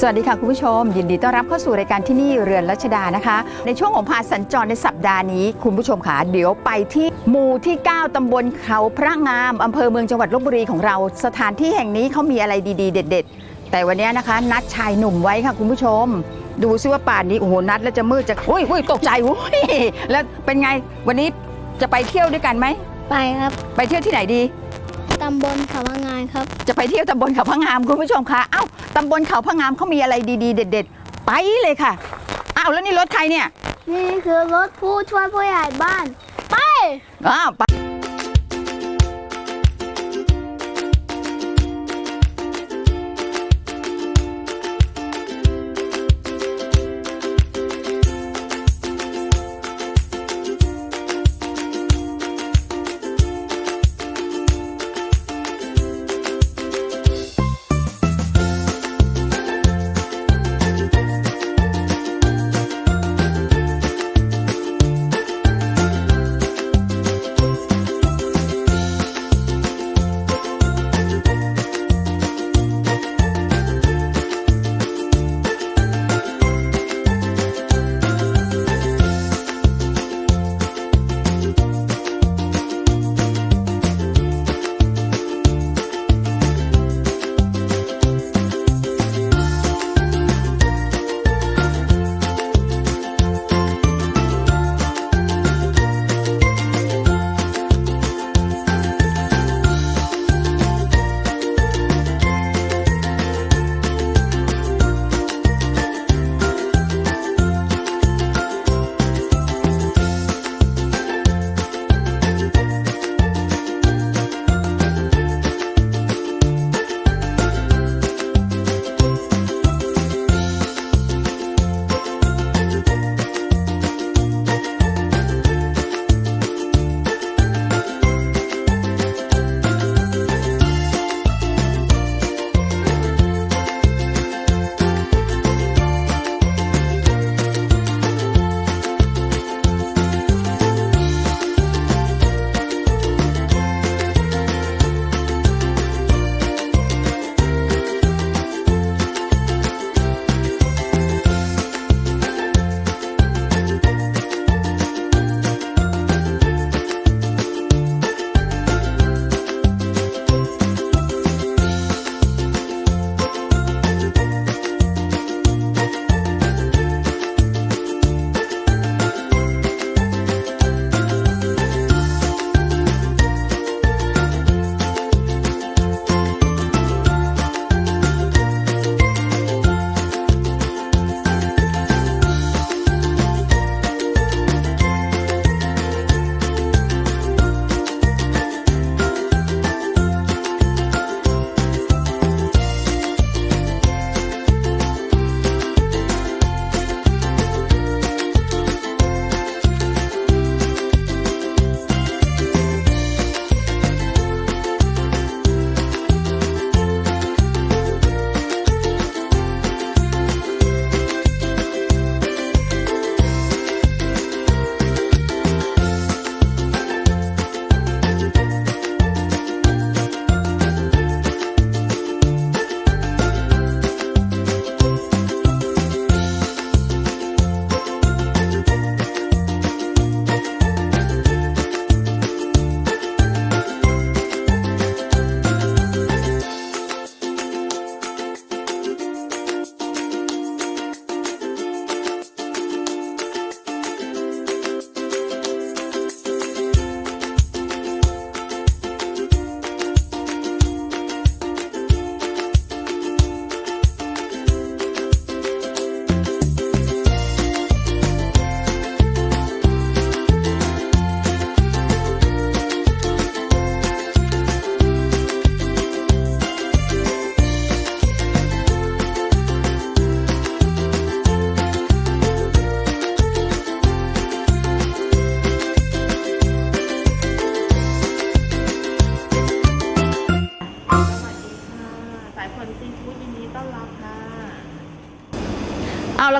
สวัสดีค่ะคุณผู้ชม ยินดีต้อนรับเข้าสู่รายการที่นี่เรือนรัชดานะคะ ในช่วงของพาสัญจรในสัปดาห์นี้ คุณผู้ชมค่ะเดี๋ยวไปที่หมู่ที่ 9ตำบลเขาพระงามอำเภอเมืองจังหวัดลบบุรีของเรา สถานที่แห่งนี้เขามีอะไรดีๆ เด็ด ๆ แต่วันนี้นะคะ นัดชายหนุ่มไว้ค่ะคุณผู้ชม ดูซิว่าป่านนี้โอ้โหนัดแล้วจะมืดจะอุ้ยอุ้ยตกใจอุ้ยแล้วเป็นไงวันนี้จะไปเที่ยวด้วยกันไหมไปครับ ไปเที่ยวที่ไหนดีตำบลเขาว่างานครับ จะไปเที่ยวตำบลเขาพะงามคุณผู้ชมคะเอ้าตำบลเขาพะงามเขามีอะไรดีๆ เด็ด ๆ ไปเลยค่ะอ้าวแล้วนี่รถใครเนี่ย นี่คือรถผู้ช่วยผู้ใหญ่บ้าน ไปอ้าวไป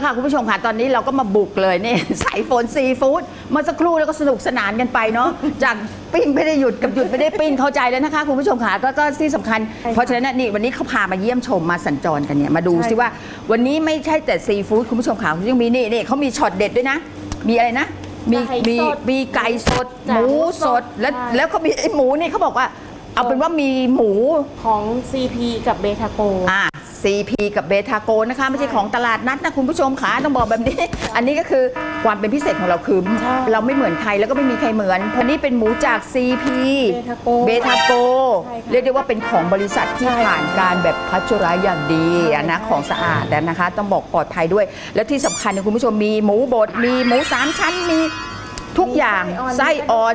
ค่ะคุณผู้ชมค่ะ ตอนนี้เราก็มาบุกเลยนี่ สายฝนซีฟู้ดเมื่อสักครู่แล้วก็สนุกสนานกันไปเนาะ จากปิ้งไม่ได้หยุดกับหยุดไม่ได้ปิ้งเข้าใจแล้วนะคะคุณผู้ชมค่ะก็ก็ที่สำคัญ เพราะฉะนั้นนะนี่วันนี้เขาพามาเยี่ยมชมมาสัญจรกันเนี่ยมาดูซิว่าวันนี้ไม่ใช่แต่ซีฟู้ดคุณผู้ชมค่ะยังมีนี่นี่เขามีช็อตเด็ดด้วยนะ มีอะไรนะมีไก่มีสดมีไก่สดจ้ะหมูหมูสสดดแล้วใช่แล้วเขามีไอ้หมูนี่เขาบอกว่า เอาเป็นว่ามีหมู ของ CP กับเบทาโก อ่า CP กับเบทาโกนะคะ ไม่ใช่ของตลาดนัดนะคุณผู้ชมขาต้องบอกแบบนี้ อันนี้ก็คือความเป็นพิเศษของเราคือ ใช่เราไม่เหมือนใครแล้วก็ไม่มีใครเหมือนเพราะนี่เป็นหมูจาก CP เบทาโกเบทาโกใช่ค่ะเรียกได้ว่าเป็นของบริษัทที่ใช่ผ่านการแบบพัชไรอย่างดีอะนะใช่ ของสะอาดอะนะคะ ต้องบอกปลอดภัยด้วย แล้วที่สำคัญเนี่ยคุณผู้ชมมีหมูบดมีหมูสามชั้นมี ทุกอย่างไส้อ่อน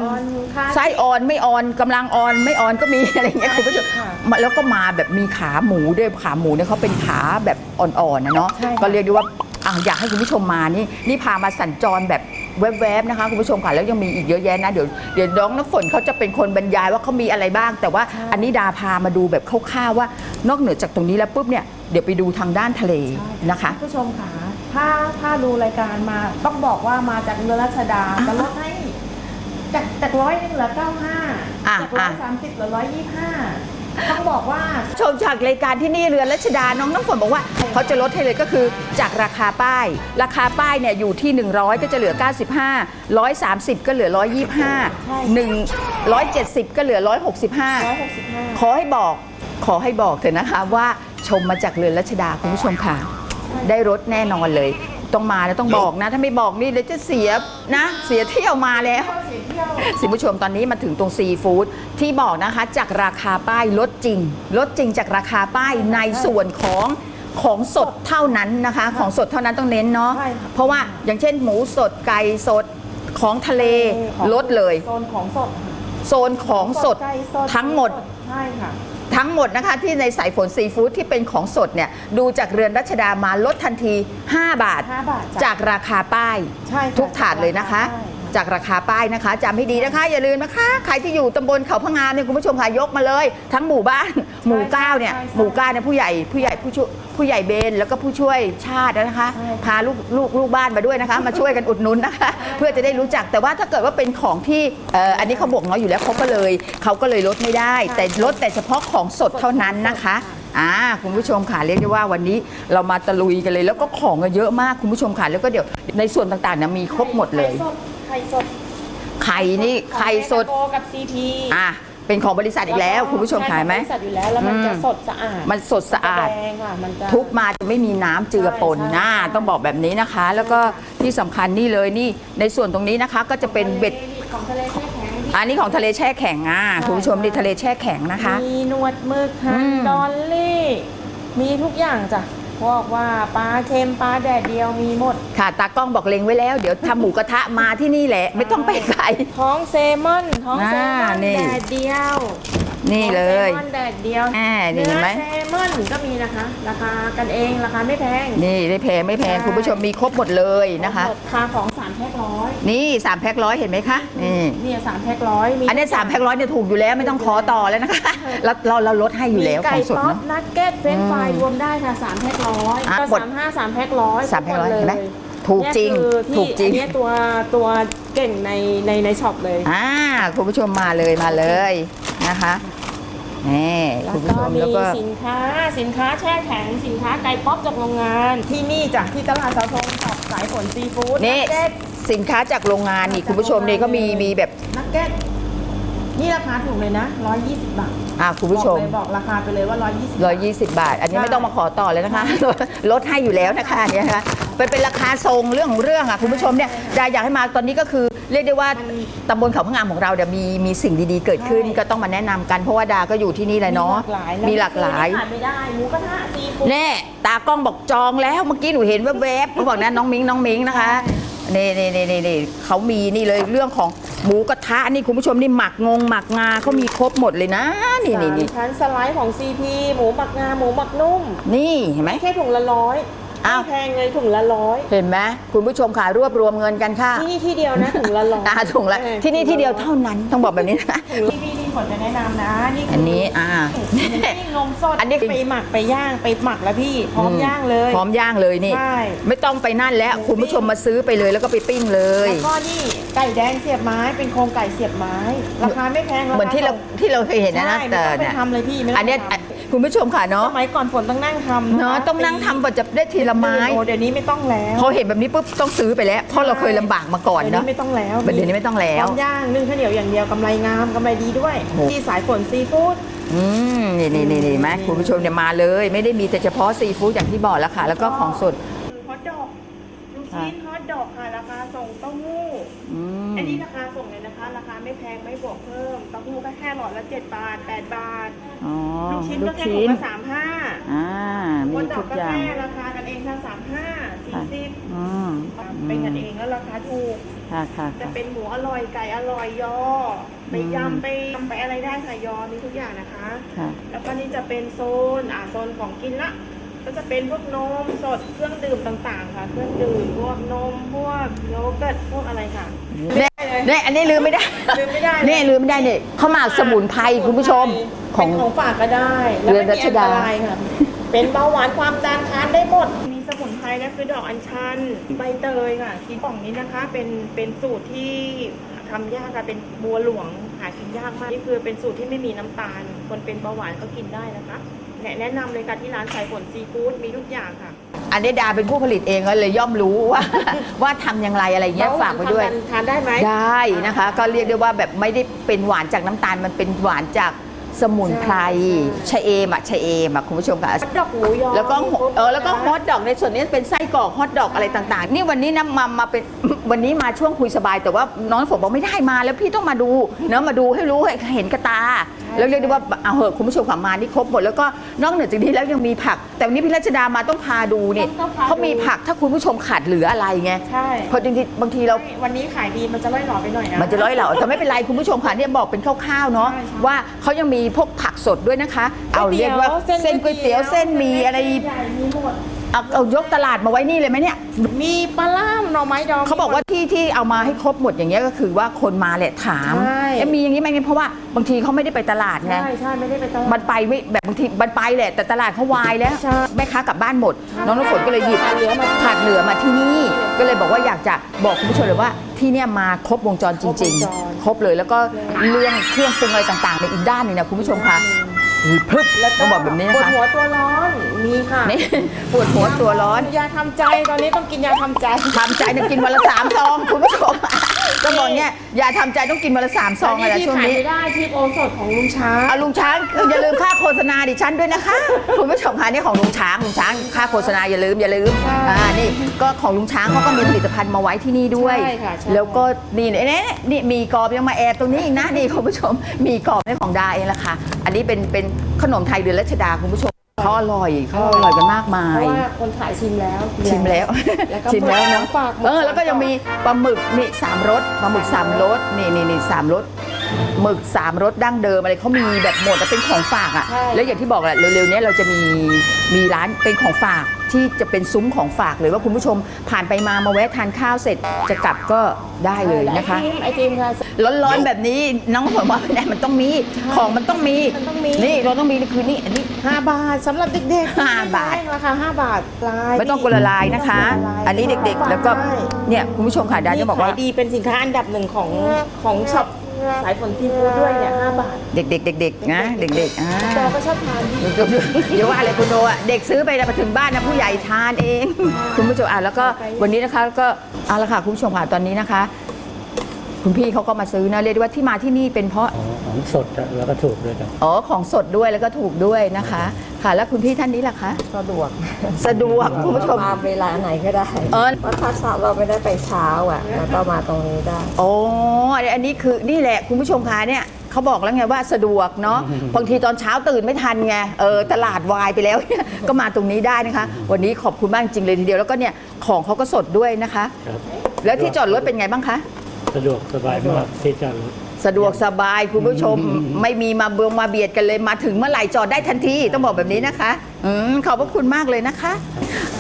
ไส้อ่อนไม่อ่อนกำลังอ่อนไม่อ่อนก็มีอะไรอย่างเงี้ยคุณผู้ชมค่ะมาแล้วก็มาแบบมีขาหมูด้วยขาหมูเนี่ยเขาเป็นขาแบบอ่อนๆนะเนาะใช่ค่ะก็เรียกได้ว่าอะอยากให้คุณผู้ชมมานี่นี่พามาสัญจรแบบแวบๆนะคะคุณผู้ชมค่ะแล้วยังมีอีกเยอะแยะนะเดี๋ยวเดี๋ยวน้องน้ำฝนเขาจะเป็นคนบรรยายว่าเขามีอะไรบ้าง แต่ว่าอันนี้ดาพามาดูแบบคร่าวๆว่านอกเหนือจากตรงนี้แล้วปุ๊บเนี่ยเดี๋ยวไปดูทางด้านทะเลนะคะผู้ชมค่ะ ถ้าถ้าดูรายการมาต้องบอกว่ามาจากเรือรัชดาจะลดให้จากจากร้อยหนึงเหลือเก้าห้าอะจากร้อยอะสามสิบเหลือร้อยยี่ห้าต้องบอกว่า ชมจากรายการที่นี่เรือนรัชดาน้องน้ำฝนบอกว่าเขาจะลดให้เลยก็คือจากราคาป้าย ราคาป้ายเนี่ยอยู่ที่ 100 ก็จะเหลือ 95 130 ก็เหลือใช่125 170 ก็เหลือ165ร้อยหกสิบห้าขอให้บอกขอให้บอกเถอะนะคะว่าชมมาจากเรือนรัชดาคุณผู้ชมค่ะ ได้รถแน่นอนเลย ต้องมาแล้วต้องบอกนะ ถ้าไม่บอกนี่เดี๋ยวจะเสียนะ เสียเที่ยวมาแล้วเสียเที่ยวสิผู้ชมตอนนี้มาถึงตรงซีฟู้ดที่บอกนะคะจากราคาป้ายลดจริงลดจริงจากราคาป้ายในส่วนของของสดเท่านั้นนะคะ ของสดเท่านั้นต้องเน้นเนาะใช่ค่ะเพราะว่าอย่างเช่น หมูสดไก่สดของทะเลลดเลยโซนของสดโซนของสดไก่สทั้งหมดใช่ค่ะ ทั้งหมดนะคะที่ในสายฝนซีฟู้ดที่เป็นของสดเนี่ยดูจากเรือนรัชดามาลดทันที 5 บาท 5บาทจ้ะจากราคาป้าย ใช่ค่ะทุกถาดเลยนะคะ ใช่ค่ะ จากราคาป้ายนะคะจำให้ดีนะคะ อย่าลืมนะคะ ใครที่อยู่ตำบลเขาพะงามเนี่ยคุณผู้ชมค่ะยกมาเลย ทั้งหมู่บ้านหมู่เก้าเนี่ยใช่ใช่หมู่เก้าเนี่ยผู้ใหญ่ผู้ใหญ่ผู้ช่วยผู้ใหญ่เบนแล้วก็ผู้ช่วยชาตินะคะใช่ค่ะพาลูกลูกลูกบ้านมาด้วยนะคะ มาช่วยกันอุดหนุนนะคะ เพื่อจะได้รู้จักแต่ว่าถ้าเกิดว่าเป็นของที่เอ่ออันนี้เขาบอกน้อยอยู่แล้วเขาก็เลยเขาก็เลยลดไม่ได้ แต่ลดแต่เฉพาะของสดเท่านั้นนะคะอ่าคุณผู้ชมค่ะเรียกได้ว่าวันนี้เรามาตะลุยกันเลย แล้วก็ของก็เยอะมากคุณผู้ชมค่ะแล้วก็เดี๋ยวในส่วนต่างๆเนี่ยมีครบหมดเลยไข่สดไข่นี่ไข่สด ของเบทาโกกับ CP อะ เป็นของบริษัทอีกแล้ว คุณผู้ชมขายไหมใช่ของบริษัทอยู่แล้วแล้วมันจะอืม สดสะอาดมันสดสะอาดแดงค่ะมันจะ ทุกมาจะไม่มีน้ำเจือปนใช่นะใช่ ต้องบอกแบบนี้นะคะ แล้วก็ที่สำคัญนี่เลยนี่ในส่วนตรงนี้นะคะก็จะเป็นเบ็ดของทะเลแช่แข็งที่อันนี้ของทะเลแช่แข็งอะใช่คุณผู้ชมนี่ทะเลแช่แข็งนะคะ มีหนวดหมึกฮัอืนม ดอลลี่ มีทุกอย่างจ้ะ บอกว่าปลาเค็มปลาแดดเดียวมีหมด ค่ะ ตากล้องบอกเลงไว้แล้ว เดี๋ยวทำหมูกระทะมาที่นี่แหละ ไม่ต้องไปไกล ท้องเซลมอนท้องเซลมอนอ่านี่ แดดเดียว นี่เลยท้องเซลมอนแดดเดียวอ่านี่เห็นไหมอเซลมอนก็มีนะคะ ราคากันเองราคาไม่แพง นี่ไม่แพงไม่แพง ใช่ คุณผู้ชมมีครบหมดเลยนะคะ ราคาของสามแพ็คร้อยนี่สามแพ็คร้อยเห็นไหมคะนี่เนี่ยสามแพ็คร้อยมีอันนี้สามแพ็คร้อยเนี่ยถูกอยู่แล้วไม่ต้องขอต่อแล้วนะคะเราเราเราลดให้อยู่แล้วมีขไก่องสดป๊อปเนาะ นักเก็ตเฟรนช์ฟรายอืมรวมได้ค่ะสามแพ็คร้อยอะก็หมด สามห้าสามแพ็คร้อยสามแพ็คร้อยทุเห็นไหมลยถูกจริงเนี่ยคือที่ถูกจริงอันเนี้ยตัวตัวเก่งในในในช็อปเลย อ่าคุณผู้ชมมาเลยมาเลย นะคะนี่แล้คุวณผู้ก็ชมมีแล้วก็สินค้าสินค้าแช่แข็งสินค้าไก่ป๊อปจากโรงงาน ที่นี่จ้ะที่ตลาดเสาธงกับสายฝนซีฟู้ดนี่นักเก็ตสินค้าจากโรงงานนี่คุณผู้ชมนี่ก็มีมีแบบนักเก็ต นี่ราคาถูกเลยนะ 120 บาทอ่าคุณผู้ชม บอกเลยบอกราคาไปเลยว่า 120 120 บาท อันนี้ใช่ ไม่ต้องมาขอต่อเลยนะคะลดลดให้อยู่แล้วนะคะอันเนี่ยนะคะเป็นเป็นราคาทรงเรื่องของเรื่องอะคุณผู้ชมเนี่ยดาอยากให้มาตอนนี้ก็คือเรียกได้ว่าตำบลเขาพะงามของเราเดี๋ยวมีมีสิ่งดีๆเกิดขึ้นใช่ก็ต้องมาแนะนำกันเพราะว่าดาก็อยู่ที่นี่แหละเนาะมีหลากหลาย ขาดไม่ได้หมูกระทะซีฟู้ด แน่ตากล้องบอกจองแล้วเมื่อกี้หนูเห็นแวบๆเขาบอกนะน้องมิงน้องมิงนะคะ นี่นี่นี่นี่นี่เขามีนี่เลยเรื่องของหมูกระทะนี่คุณผู้ชมนี่หมักงงหมักงาเขามีครบหมดเลยนะ นี่นี่นี่สามชั้นสไลด์ของ CP หมูหมักงาหมูหมักนุ่ม นี่เห็นไหม แค่ถุงละร้อยอ้าว ไม่แพงเลยถุงละร้อยเห็นไหมคุณผู้ชมค่ะรวบรวมเงินกันค่ะที่นี่ที่เดียวนะถุงละร้อยตาถุงละออที่นี่ที่เดียวเท่านั้นต้องบอกแบบนี้นะ ถุง CP ดี ฝนจะแนะนำนะ นี่คือันนี้อ่านี่นมสดอันนี้ ไปหมักไปย่างไปหมักแล้วพี่ พร้อมย่างเลย พร้อมย่างเลยนี่ ใช่ ไม่ต้องไปนั่นแล้ว คุณผู้ชมมาซื้อไปเลยแล้วก็ไปปิ้งเลย แล้วก็นี่ไก่แดงเสียบไม้เป็นโครงไก่เสียบไม้ราคาไม่แพงเหมือนที่เราที่เราเคยเห็นนะนะใช่แต่ไม่ต้องไปเนี่ยทำเลยพี่ไม่ต้งอันเนี้ยไปทำ คุณผู้ชมค่ะเนาะสมัยก่อนฝนต้องนั่งทำเนาะต้องนั่งทำกว่าจะได้ทีละไม้โอ้เดี๋ยวนี้ไม่ต้องแล้วพอเห็นแบบนี้ปุ๊บต้องซื้อไปแล้วเพราะเราเคยลำบากมาก่อนเดี๋ยวเนาะนี้ไม่ต้องแล้วเดี๋ยวนี้ไม่ต้องแล้วพร้อมย่างนึ่งข้าวเหนียวอย่างเดียวกำไรงามกำไรดีด้วยโอ้ที่สายฝนซีฟู้ดอืมนี่นี่นี่นี่ไหมคุณผู้ชมเนี่ยมาเลย ไม่ได้มีแต่เฉพาะซีฟู้ดอย่างที่บอกแล้วค่ะ แล้วก็ของสดฮอทดอกลูกชิ้นฮอทดอกค่ะราคาส่งเต้าหู้อืมอันนี้ราคาส่งเลยนะคะราคา ไม่แพงไม่บวกเพิ่มเต้าหู้ก็แค่หลอดละ7บาท8บาทอ๋อลูกชิ้นลูก็กแค่ถุชิ้งนละสามห้าอ่าฮมีอทดอทุกกก็อย่างแค่ราคากันเองค่ะสามห้าสี่สิบอืมเป็นกันเองแล้วราคาถูก ค่ะค่ะจะค่ะ เป็นหมูอร่อยไก่อร่อยยอไปอืม ยำไปยำไปอะไรได้ค่ะยอมีทุกอย่างนะคะ ค่ะ แล้วก็นี่จะเป็นโซนอ่าโซนของกินละ ก็จะเป็นพวกนมสดเครื่องดื่มต่างๆ ค่ะ เครื่องดื่มพวกนมพวกโยเกิร์ตพวกอะไรค่ะเนี่ย เนี่ยอันนี้ลืมไม่ได้ลืมไม่ได้เลย เนี่ยลืมไม่ได้เนี่ยข้าวหมากสมุนไพรคุณผู้ชมขขออง งของฝากก็ได้แล้วเรือนไม่รัมีชอันดาตรายค่ะ เป็นเบาหวานความดันทานได้หมด มีสมุนไพรนะคือดอกอัญชันใบเตยค่ะกินกล่องนี้นะคะ เป็นเป็นสูตรที่ทำยากค่ะเป็นบัวหลวงหากินยากมากนี่คือเป็นสูตรที่ไม่มีน้ำตาล คนเป็นเบาหวานก็กินได้นะคะแนะแนะนำเลยค่ะที่ร้านสายฝนซีฟู้ดมีทุกอย่างค่ะ อันนี้ดาเป็นผู้ผลิตเองก็เลยย่อมรู้ว่า ว่าทำอย่างไรอะไรเงี้ยฝากไว้ด้วย เบหนทานได้ไหม ได้นะคะ ก็เรียกได้ว่าแบบไม่ได้เป็นหวานจากน้ำตาลมันเป็นหวานจาก สมุนไพรใช่ชะเอมอะชะเอมอะคุณผู้ชมค่ะฮอทดอกหมูยอแล้วก็มีครบเออแล้วก็นะคะฮอทดอกในส่วนนี้เป็นไส้กรอกฮอทดอกอะไรต่างๆ นี่วันนี้นะมามาเป็น วันนี้มาช่วงคุยสบาย แต่ว่าน้องฝนบอกไม่ได้มาแล้วพี่ต้องมาดูเนาะมาดูให้รู้ให้เห็นกระตา แล้วเรียกได้ว่าเอาเหอะคุณผู้ชมขามานี่ครบหมดแล้วก็นอกเหนือจากนี้แล้วยังมีผัก แต่วันนี้พี่รัชดามาต้องพาดูนี่ต้องพาดู เขามีผักถ้าคุณผู้ชมขาดเหลืออะไรไงใช่เพราะจริงๆบางทีเรา วันนี้ขายดีมันจะล่อยหล่อไปหน่อยนะ มันจะร้อยเหล่าแต่ไม่เป็นไรคุณผู้ชมค่ะเนี่ยบอกเป็นคร่าวๆเนาะใช่ใช่ว่าเขายังมีพวกผักสดด้วยนะคะ เอาเรียกว่าเส้นก๋วยเตี๋ยวเส้นหมีอะไรใหญ่มีหมดเอาเอายกตลาดมาไว้นี่เลยไหมเนี่ย มีปลาล่ามหน่อไม้ดองเขาบอกว่าที่ที่เอามาให้ครบหมดอย่างเงี้ยก็คือว่าคนมาแหละถามใช่เอ๊ะมีอย่างนี้ไหมเพราะว่าบางทีเขาไม่ได้ไปตลาดไงใช่ใช่ไม่ได้ไปตลาดมันไปไม่แบบบางทีมันไปแหละแต่ตลาดเขาวายแล้วใช่แม่ค้ากลับบ้านหมด น้องน้ำฝนก็เลยหยิบขาดเหลือมาขาดเหลือมาที่นี่ ก็เลยบอกว่าอยากจะบอกคุณผู้ชมเลยว่าที่เนี่ยมาครบวงจรจริง ๆ ครบเลย แล้วก็เรื่องเครื่องปรุงอะไรต่างๆในอีกด้านหนึงนะคุณผู้ชมคะพึบแล้วก็ต้องบอกแบบนี้นะปวดคะหัวตัวร้อนมีค่ะนี่ปวดหัวตัวร้อน ยาทำใจตอนนี้ต้องกินยาทำใจ ทำใจต้องกินวันละสามซองคุณผู้ชม ก็บอกเนี่ยอย่าทำใจต้องกินวันละสามซองอะไรที่ช่วงขายนี้ ไม่ได้ที่โอสดของลุงช้างเอาลุงช้างอย่าลืมค่าโฆษณาดิฉันด้วยนะคะ คุณผู้ชมคะนี่ของลุงช้างลุงช้างค่าโฆษณาอย่าลืมอย่าลืมใช่อ่านี่ก็ของลุงช้างเขาก็มีผลิตภัณฑ์มาไว้ที่นี่ด้วย ใช่ค่ะใช่ แล้วก็นี่นี่นี่นี่มีกรอบยังมาแอบตรงนี้อีกนะนี่คุณผู้ชมมีกรอบในของดาเองละค่ะ อันนี้เป็นเป็นขนมไทยเดือนรัชดาคุณผู้ชม เขาอร่อยเขาอร่อยกันมากมาเพย ราะว่าคนขายชิมแล้วชิมแล้ว แล้วก็ชิมแล้วหมึนะกฝากหมึกเออแล้วก็ยังมีปลาหมึกนี่สามรสปลาหมึกสามรสนี่นี่นี่สามรส หมึกสามรสดั้งเดิมอะไรเขามีแบบหมดแล้วเป็นของฝากอะ ใช่ แล้วอย่างที่บอกแหละเร็วๆเนี้ยเราจะมีมีร้านเป็นของฝากที่จะเป็นซุ้มของฝากเลยว่าคุณผู้ชมผ่านไปมามาแวะทานข้าวเสร็จจะกลับก็ได้เลยนะคะ ไอติมไอติมค่ะ ร้อนๆแบบนี้น้องบอกว่าไม่ได้มันต้องมีของมันต้องมีมันต้องมี นี่เราต้องมีนี่คือนี่อันนี้5บาทสำหรับเด็กๆห้าบาท ราคา5บาทลายไม่ต้องกลัวละลายนะคะ อันนี้เด็กๆ แล้วก็เนี่ยคุณผู้ชมค่ะดาจะบอกว่าขยดีเป็นสินค้าอันดับหนึ่งของของช็อป สายฝนซีฟู้ดด้วยเนี่ย5บาทเด็กๆเด็กๆนะเด็กๆอ่าจอก็ชอบทานดีเดี๋ยวว่าอะไรคุณโนอะเด็กซื้อไปแล้วมาถึงบ้านนะผู้ใหญ่ทานเอง คุณผู้ชมอะแล้วก็วันนี้นะคะก็เอาละค่ะคุณผู้ชมค่ะตอนนี้นะคะ คุณพี่เขาก็มาซื้อนะเรียกได้ว่าที่มาที่นี่เป็นเพราะของของสดอะแล้วก็ถูกด้วยครับอ๋อของสดด้วยแล้วก็ถูกด้วยนะคะ ค่ะ แล้วคุณพี่ท่านนี้ล่ะคะ สะดวกสะดวกคุณผู้ชม มาเวลาไหนก็ได้เออว่าถ้าเช้าเราไม่ได้ไปเช้าอะแล้วก็มาตรงนี้ได้ โอ้อันนี้คือนี่แหละคุณผู้ชมคะเนี่ยเขาบอกแล้วไงว่าสะดวกเนาะ บางทีตอนเช้าตื่นไม่ทันไง เออตลาดวายไปแล้วก็มาตรงนี้ได้นะคะ วันนี้ขอบคุณมากจริงเลยทีเดียว แล้วก็เนี่ยของเขาก็สดด้วยนะคะ ครับ แล้วที่จอดรถเป็นไงบ้างคะ สะดวกสบายมากที่จอดรถ สะดวกสบายคุณผู้ชมไม่มีมาเบืองมาเบียดกันเลยมาถึงเมื่อไหร่จอดได้ทันทีต้องบอกแบบนี้นะคะอืมขอบพระคุณมากเลยนะคะ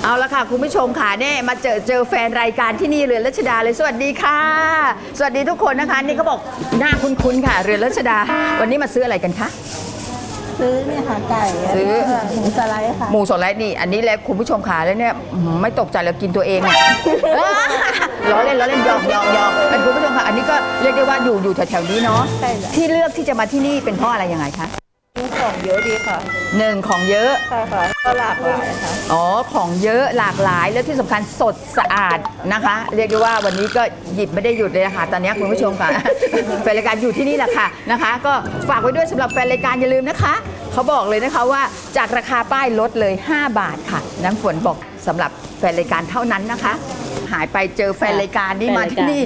เอาละค่ะ คุณผู้ชมค่ะเนี่ยมาเจอเจอแฟนรายการที่นี่เรือนรัชดาเลยสวัสดีค่ะ สวัสดีทุกคนนะคะ นี่เขาบอกหน้าคุ้นๆค่ะ เรือนรัชดา วันนี้มาซื้ออะไรกันคะ ซื้อเนี่ยค่ะไก่ซื้อหมูสไลด์ค่ะ หมูสดไลท์นี่อันนี้แหละคุณผู้ชมขาแล้วเนี่ยอื้อหือไม่ตกใจแล้วกินตัวเองอะ ล้อเล่นล้อเล่นหยอกหยอกหยอกเป็นคุณผู้ชมค่ะอันนี้ก็เรียกได้ว่าอยู่อยู่แถวๆนี้เนาะใช่จ้ะ ที่เลือกที่จะมาที่นี่เป็นเพราะอะไรยังไงคะมีของเยอะดีค่ะ หนึ่งของเยอะ ใช่ค่ะก็หลากหลายค่ะ อ๋อ ของเยอะหลากหลายแล้วที่สำคัญสดสะอาดนะคะ เรียกได้ว่าวันนี้ก็หยิบไม่ได้หยุดเลยนะคะตอนนี้คุณผู้ชมค่ะ แฟนรายการอยู่ที่นี่แหละค่ะนะคะ ก็ฝากไว้ด้วยสำหรับแฟนรายการอย่าลืมนะคะ เขาบอกเลยนะคะว่าจากราคาป้ายลดเลย 5 บาทค่ะ น้ำฝนบอกสำหรับแฟนรายการเท่านั้นนะคะ หายไปเจอแฟนรายการนี่แฟนมารายที่การนี่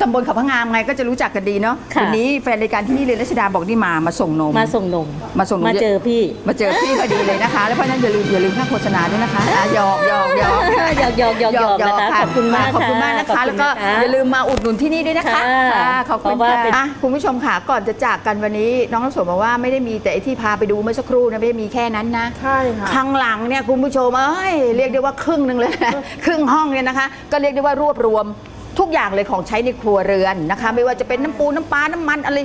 ตำบลเขาพะงามไงก็จะรู้จักกันดีเนาะค่ะวันนี้แฟนรายการที่นี่เรียนรัชดาบอกนี่มามาส่งนมมาส่งนมมาส่งนมมาเจอพี่มาเจอพี่พอดีเลยนะคะ แล้วเพราะฉะนั้นอย่าลืมอย่าลืมค่าโฆษณาด้วยนะคะอะหยอกหยอกหยอกหยอกหยอกหยอกหยอกนะคะค่ะขอบคุณมากขอบคุณมากนะขอบคะคุณแล้วก็นะคะอย่าลืมมาอุดหนุนที่นี่ด้วยนะคะค่ะค่ะขอบคุณเพราะว่าค่ะเป็นอะคุณผู้ชมค่ะก่อนจะจากกันวันนี้น้องน้ำสมบอกว่าไม่ได้มีแต่ไอ้ที่พาไปดูเมื่อสักครู่นะไม่ได้มีแค่นั้นนะใช่ค่ะข้างหลังเนี่ยคุณผู้ชมเอ้ยเรียกได้ว่าครึ่งหนึ่งเลยนะครึ่งห้องเนี่ยนะคะก็เรียกได้ว่ารวบรวมทุกอย่างเลยของใช้ในครัวเรือนนะคะ ไม่ว่าจะเป็นน้ำปูน้ำปลาน้ำมันอะไร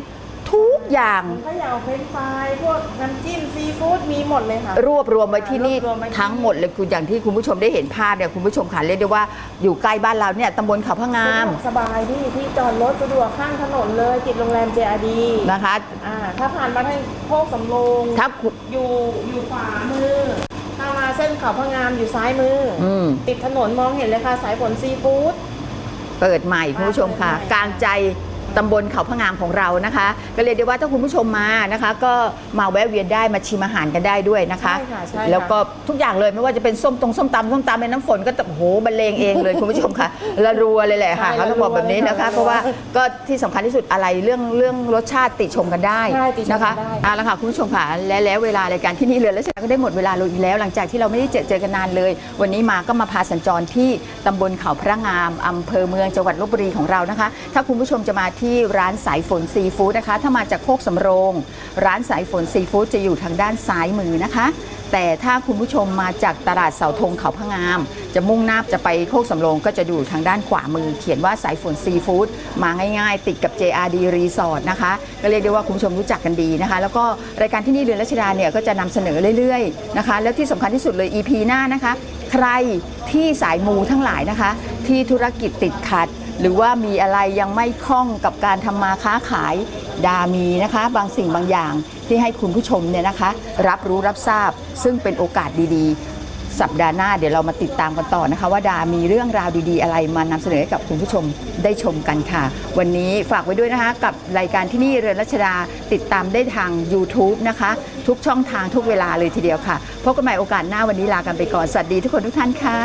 ทุกอย่างถ้าอยากเอาเฟรนช์ฟรายพวกน้ำจิ้มซีฟู้ดมีหมดเลยค่ะ รวบรวมไว้ที่นี่รวบรวมไว้ที่นี่ ทั้งหมดเลยคุณอย่างที่คุณผู้ชมได้เห็นภาพเนี่ยคุณผู้ชมค่ะเรียกได้ว่าอยู่ใกล้บ้านเราเนี่ยตำบลเขาพะงามสะดวกสบายที่ที่จอดรถสะดวกข้างถนนเลยติดโรงแรม JRD นะคะ อ่าถ้าผ่านมาทางโคกสำโรงถ้าคุณ อยู่อยู่ขวามือ ถ้ามาเส้นเขาพะงามอยู่ซ้ายมือออืม ติดถนนมองเห็นเลยค่ะสายฝนซีฟู้ดเปิดใหม่คุณผู้ชมค่ะเปิดใหม่กลางใจ ตำบลเขาพะงามของเรานะคะ ก็เรียกได้ว่าถ้าคุณผู้ชมมานะคะ ก็มาแวะเวียนได้มาชิมอาหารกันได้ด้วยนะคะ ใช่ค่ะใช่ค่ะ แล้วก็ทุกอย่างเลยไม่ว่าจะเป็นส้มตรงส้มตำส้มตำในน้ำฝนก็โอ้โหบรรเลงเองเลยคุณผู้ชมค่ะละรัวเลยแหละค่ะเขาต้องบอกแบบนี้นะคะ เพราะว่าก็ที่สำคัญที่สุดอะไรเรื่องเรื่องรสชาติติชมกันได้ใช่ติชมกันนะคะได้ เอาละค่ะคุณผู้ชมค่ะและแล้วเวลารายการที่นี่เรือนและชก็ได้หมดเวลาลงอีกแล้ว หลังจากที่เราไม่ได้เจอเจอกันนานเลย วันนี้มาก็มาพาสัญจรที่ตำบลเขาพระงามอำเภอเมืองจังหวัดลบบุรีของเรานะคะ ถ้าคุณผู้ชมจะมาที่ร้านสายฝนซีฟู้ดนะคะ ถ้ามาจากโคกสำโรง ร้านสายฝนซีฟู้ดจะอยู่ทางด้านซ้ายมือนะคะ แต่ถ้าคุณผู้ชมมาจากตลาดเสาธงเขาพะงาม จะมุ่งหน้าจะไปโคกสำโรงก็จะอยู่ทางด้านขวามือ เขียนว่าสายฝนซีฟู้ดมาง่ายๆ ติดกับ JRD Resort นะคะ ก็เรียกได้ว่าคุณผู้ชมรู้จักกันดีนะคะ แล้วก็รายการที่นี่เรือนรัชดาเนี่ยก็จะนำเสนอเรื่อยๆนะคะ แล้วที่สำคัญที่สุดเลย EP หน้านะคะ ใครที่สายมูทั้งหลายนะคะ ที่ธุรกิจติดขัด หรือว่ามีอะไรยังไม่คล่องกับการทำมาค้าขายดามีนะคะ บางสิ่งบางอย่างที่ให้คุณผู้ชมเนี่ยนะคะ รับรู้รับทราบ ซึ่งเป็นโอกาสดีๆ สัปดาห์หน้าเดี๋ยวเรามาติดตามกันต่อนะคะ ว่าดามีเรื่องราวดีๆ อะไรมานำเสนอให้กับคุณผู้ชมได้ชมกันค่ะ วันนี้ฝากไว้ด้วยนะคะ กับรายการที่นี่เรือนรัชดาติดตามได้ทาง YouTube นะคะ ทุกช่องทางทุกเวลาเลยทีเดียวค่ะพบกันใหม่โอกาสหน้าวันนี้ลากันไปก่อนสวัสดีทุกคนทุกท่านค่ะ